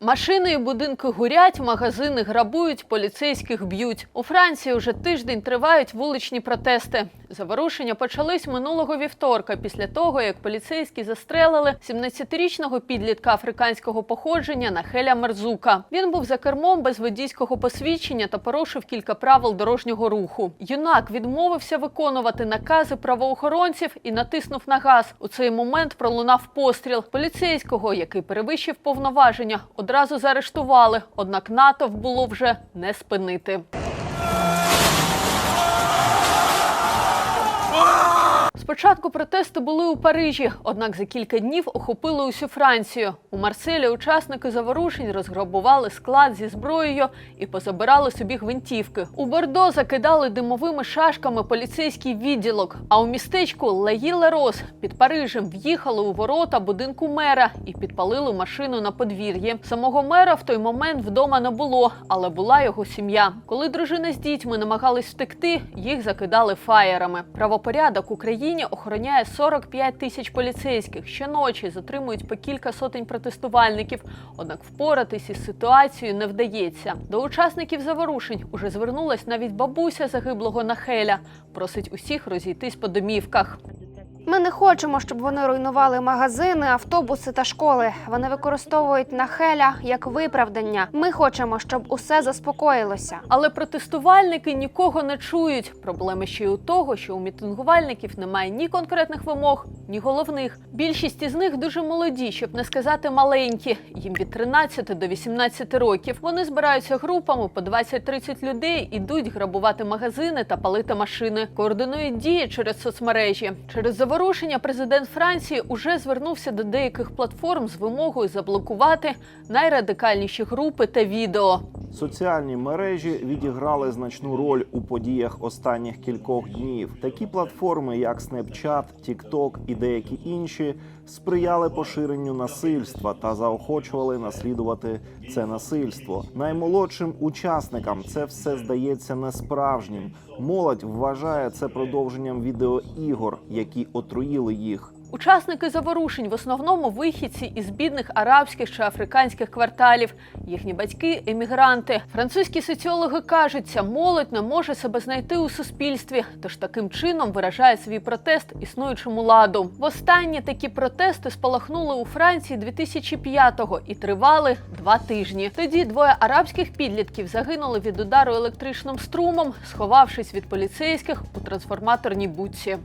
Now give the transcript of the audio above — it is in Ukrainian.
Машини і будинки горять, магазини грабують, поліцейських б'ють. У Франції вже тиждень тривають вуличні протести. Заворушення почались минулого вівторка, після того як поліцейські застрелили 17-річного підлітка африканського походження Нахеля Мерзука. Він був за кермом без водійського посвідчення та порушив кілька правил дорожнього руху. Юнак відмовився виконувати накази правоохоронців і натиснув на газ. У цей момент пролунав постріл поліцейського, який перевищив повноваження. Одразу заарештували, однак натовп було вже не спинити. Спочатку протести були у Парижі, однак за кілька днів охопили усю Францію. У Марселі учасники заворушень розграбували склад зі зброєю і позабирали собі гвинтівки. У Бордо закидали димовими шашками поліцейський відділок. А у містечку Лаї-Лерос під Парижем в'їхали у ворота будинку мера і підпалили машину на подвір'ї. Самого мера в той момент вдома не було, але була його сім'я. Коли дружина з дітьми намагались втекти, їх закидали фаєрами. Правопорядок в Україні охороняє 45 тисяч поліцейських. Щоночі затримують по кілька сотень протестувальників. Однак впоратись із ситуацією не вдається. До учасників заворушень уже звернулась навіть бабуся загиблого Нахеля. Просить усіх розійтись по домівках. Ми не хочемо, щоб вони руйнували магазини, автобуси та школи. Вони використовують нахеля як виправдання. Ми хочемо, щоб усе заспокоїлося. Але протестувальники нікого не чують. Проблеми ще й у того, що у мітингувальників немає ні конкретних вимог, ні головних. Більшість із них дуже молоді, щоб не сказати маленькі. Їм від 13 до 18 років. Вони збираються групами по 20-30 людей, ідуть грабувати магазини та палити машини. Координують дії через соцмережі. Через заворушення президент Франції уже звернувся до деяких платформ з вимогою заблокувати найрадикальніші групи та відео. Соціальні мережі відіграли значну роль у подіях останніх кількох днів. Такі платформи, як Snapchat, TikTok і деякі інші, сприяли поширенню насильства та заохочували наслідувати це насильство. Наймолодшим учасникам це все здається несправжнім. Молодь вважає це продовженням відеоігор, які отруїли їх. Учасники заворушень в основному вихідці із бідних арабських чи африканських кварталів. Їхні батьки емігранти. Французькі соціологи кажуть, ця молодь не може себе знайти у суспільстві, тож таким чином виражає свій протест існуючому ладу. Востаннє такі протести спалахнули у Франції 2005-го і тривали два тижні. Тоді двоє арабських підлітків загинули від удару електричним струмом, сховавшись від поліцейських у трансформаторній будці.